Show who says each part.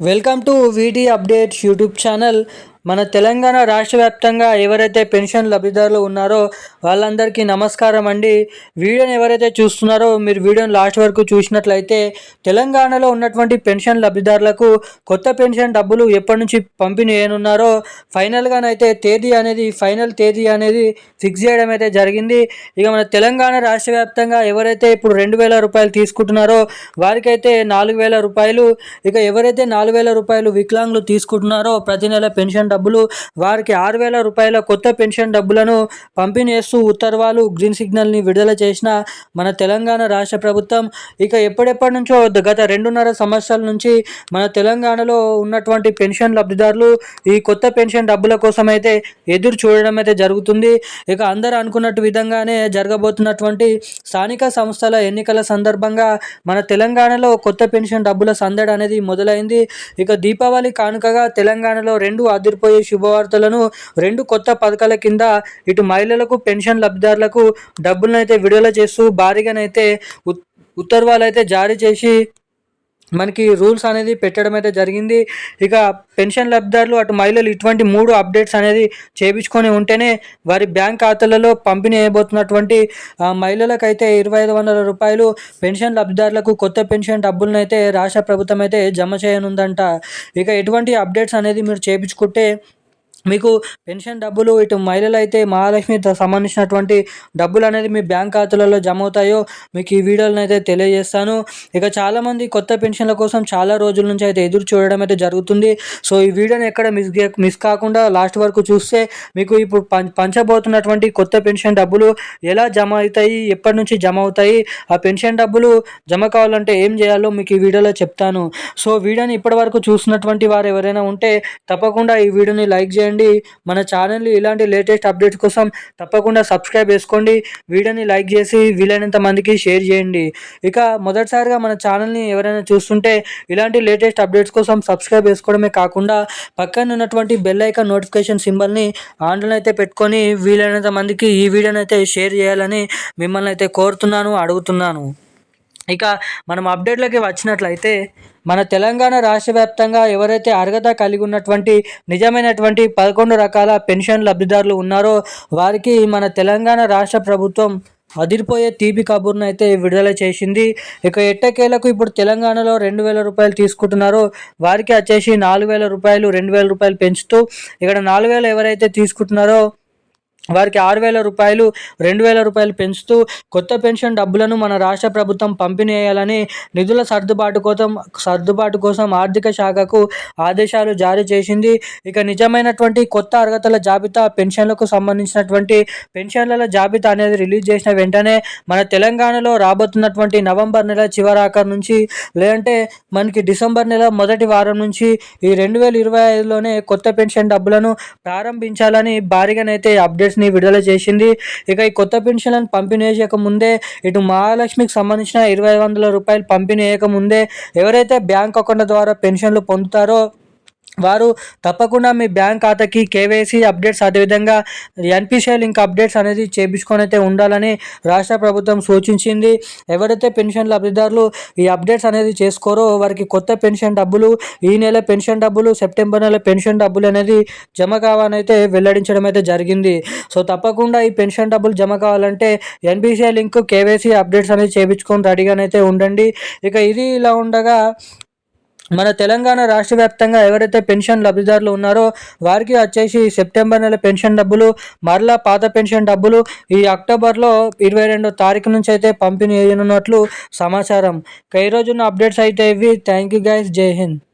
Speaker 1: welcome to VT updates YouTube channel మన తెలంగాణ రాష్ట్ర వ్యాప్తంగా ఎవరైతే పెన్షన్ లబ్ధిదారులు ఉన్నారో వాళ్ళందరికీ నమస్కారం అండి. వీడియోని ఎవరైతే చూస్తున్నారో మీరు వీడియోని లాస్ట్ వరకు చూసినట్లయితే తెలంగాణలో ఉన్నటువంటి పెన్షన్ లబ్ధిదారులకు కొత్త పెన్షన్ డబ్బులు ఎప్పటి నుంచి పంపిణీ చేయనున్నారో ఫైనల్గానైతే తేదీ అనేది ఫైనల్ తేదీ అనేది ఫిక్స్ చేయడం అయితే జరిగింది. ఇక మన తెలంగాణ రాష్ట్ర వ్యాప్తంగా ఎవరైతే ఇప్పుడు రెండు వేల రూపాయలు తీసుకుంటున్నారో వారికైతే నాలుగు వేల రూపాయలు. ఇక ఎవరైతే నాలుగు వేల రూపాయలు వికలాంగులు తీసుకుంటున్నారో ప్రతి నెల పెన్షన్ డబ్బులు వారికి ఆరు వేల రూపాయల కొత్త పెన్షన్ డబ్బులను పంపిణీ చేస్తూ ఉత్తర్వాలు గ్రీన్ సిగ్నల్ని విడుదల చేసిన మన తెలంగాణ రాష్ట్ర ప్రభుత్వం. ఇక ఎప్పుడెప్పటి నుంచో గత రెండున్నర సంవత్సరాల నుంచి మన తెలంగాణలో ఉన్నటువంటి పెన్షన్ లబ్ధిదారులు ఈ కొత్త పెన్షన్ డబ్బుల కోసం అయితే ఎదురు చూడడం అయితే జరుగుతుంది. ఇక అందరూ అనుకున్నట్టు విధంగానే జరగబోతున్నటువంటి స్థానిక సంస్థల ఎన్నికల సందర్భంగా మన తెలంగాణలో కొత్త పెన్షన్ డబ్బుల సందడి అనేది మొదలైంది. ఇక దీపావళి కానుకగా తెలంగాణలో రెండు రాబోయే శుభవార్తలను రెండు కొత్త పథకాల కింద ఇటు మహిళలకు పెన్షన్ లబ్ధిదారులకు డబ్బులను అయితే విడుదల చేస్తూ భారీగానైతే ఉత్ ఉత్తర్వాలు అయితే జారీ చేసి మనకి రూల్స్ అనేది పెట్టడం అయితే జరిగింది. ఇక పెన్షన్ లబ్ధిదారులు అటు మహిళలు ఇటువంటి మూడు అప్డేట్స్ అనేది చేపించుకొని ఉంటేనే వారి బ్యాంక్ ఖాతాలలో పంపిణీ చేయబోతున్నటువంటి మహిళలకైతే ఇరవై ఐదు వందల రూపాయలు పెన్షన్ లబ్ధిదారులకు కొత్త పెన్షన్ డబ్బులను అయితే రాష్ట్ర ప్రభుత్వం అయితే జమ చేయనుందంట. ఇక ఎటువంటి అప్డేట్స్ అనేది మీరు చేపించుకుంటే మీకు పెన్షన్ డబ్బులు ఇటు మహిళలు అయితే మహాలక్ష్మి సంబంధించినటువంటి డబ్బులు అనేది మీ బ్యాంక్ ఖాతాలలో జమ అవుతాయో మీకు ఈ వీడియోలను అయితే తెలియజేస్తాను. ఇక చాలామంది కొత్త పెన్షన్ల కోసం చాలా రోజుల నుంచి అయితే ఎదురు చూడడం అయితే జరుగుతుంది. సో ఈ వీడియోని ఎక్కడ మిస్ మిస్ కాకుండా లాస్ట్ వరకు చూస్తే మీకు ఇప్పుడు పం పంచబోతున్నటువంటి కొత్త పెన్షన్ డబ్బులు ఎలా జమ అవుతాయి ఎప్పటి నుంచి జమ అవుతాయి ఆ పెన్షన్ డబ్బులు జమ కావాలంటే ఏం చేయాలో మీకు ఈ వీడియోలో చెప్తాను. సో వీడియోని ఇప్పటివరకు చూసినటువంటి వారు ఎవరైనా ఉంటే తప్పకుండా ఈ వీడియోని లైక్ చేయండి. మన ఛానల్ని ఇలాంటి లేటెస్ట్ అప్డేట్స్ కోసం తప్పకుండా సబ్స్క్రైబ్ చేసుకోండి. వీడియోని లైక్ చేసి వీలైనంత మందికి షేర్ చేయండి. ఇక మొదటిసారిగా మన ఛానల్ని ఎవరైనా చూస్తుంటే ఇలాంటి లేటెస్ట్ అప్డేట్స్ కోసం సబ్స్క్రైబ్ చేసుకోవడమే కాకుండా పక్కన ఉన్నటువంటి బెల్ ఐకాన్ నోటిఫికేషన్ సింబల్ని ఆన్లైన్ అయితే పెట్టుకొని వీలైనంత మందికి ఈ వీడియోని అయితే షేర్ చేయాలని మిమ్మల్ని అయితే కోరుతున్నాను అడుగుతున్నాను. ఇక మనం అప్డేట్లకి వచ్చినట్లయితే మన తెలంగాణ రాష్ట్ర వ్యాప్తంగా ఎవరైతే అర్హత కలిగి ఉన్నటువంటి నిజమైనటువంటి పదకొండు రకాల పెన్షన్ లబ్ధిదారులు ఉన్నారో వారికి మన తెలంగాణ రాష్ట్ర ప్రభుత్వం అదిరిపోయే తీపి కబుర్ను అయితే విడుదల చేసింది. ఇక ఎట్టకేలకు ఇప్పుడు తెలంగాణలో రెండు వేల రూపాయలు తీసుకుంటున్నారో వారికి వచ్చేసి నాలుగు వేల రూపాయలు రెండు వేల రూపాయలు పెంచుతూ ఇక్కడ నాలుగు వేలు ఎవరైతే తీసుకుంటున్నారో వారికి ఆరు వేల రూపాయలు రెండు వేల రూపాయలు పెంచుతూ కొత్త పెన్షన్ డబ్బులను మన రాష్ట్ర ప్రభుత్వం పంపిణీ చేయాలని నిధుల సర్దుబాటు కోసం సర్దుబాటు కోసం ఆర్థిక శాఖకు ఆదేశాలు జారీ చేసింది. ఇక నిజమైనటువంటి కొత్త అర్హతల జాబితా పెన్షన్లకు సంబంధించినటువంటి పెన్షన్ల జాబితా అనేది రిలీజ్ చేసిన వెంటనే మన తెలంగాణలో రాబోతున్నటువంటి నవంబర్ నెల చివరాఖరు నుంచి లేదంటే మనకి డిసెంబర్ నెల మొదటి వారం నుంచి ఈ రెండు వేల ఇరవై ఐదులోనే కొత్త పెన్షన్ డబ్బులను ప్రారంభించాలని భారీగానైతే ని విడుదల చేసింది. ఇక ఈ కొత్త పెన్షన్లను పంపిణీ చేయక ముందే ఇటు మహాలక్ష్మికి సంబంధించిన ఇరవై వందల రూపాయలు పంపిణీ చేయక ముందే ఎవరైతే బ్యాంక్ అకౌంట్ ద్వారా పెన్షన్లు పొందుతారో వారు తప్పకుండా మీ బ్యాంక్ ఖాతాకి కేవైసీ అప్డేట్స్ అదేవిధంగా ఎన్పిసిఐ లింక్ అప్డేట్స్ అనేది చేపించుకొని అయితే ఉండాలని రాష్ట్ర ప్రభుత్వం సూచించింది. ఎవరైతే పెన్షన్ లబ్ధిదారులు ఈ అప్డేట్స్ అనేది చేసుకోరో వారికి కొత్త పెన్షన్ డబ్బులు ఈ నెల పెన్షన్ డబ్బులు సెప్టెంబర్ నెల పెన్షన్ డబ్బులు అనేది జమ కావాలనైతే వెల్లడించడం అయితే జరిగింది. సో తప్పకుండా ఈ పెన్షన్ డబ్బులు జమ కావాలంటే ఎన్పిసిఐ లింక్ కేవైసీ అప్డేట్స్ అనేది చేయించుకొని రెడీగానైతే ఉండండి. ఇక ఇది ఇలా ఉండగా మన తెలంగాణ రాష్ట్ర వ్యాప్తంగా ఎవరైతే పెన్షన్ లబ్ధిదారులు ఉన్నారో వారికి వచ్చేసి సెప్టెంబర్ నెల పెన్షన్ డబ్బులు మరలా పాత పెన్షన్ డబ్బులు ఈ అక్టోబర్లో ఇరవై రెండో తారీఖు నుంచి అయితే పంపిణీ చేయనున్నట్లు సమాచారం. కై ఈ రోజున్న అప్డేట్స్ అయితే ఇవి. Thank you guys. జై హింద్.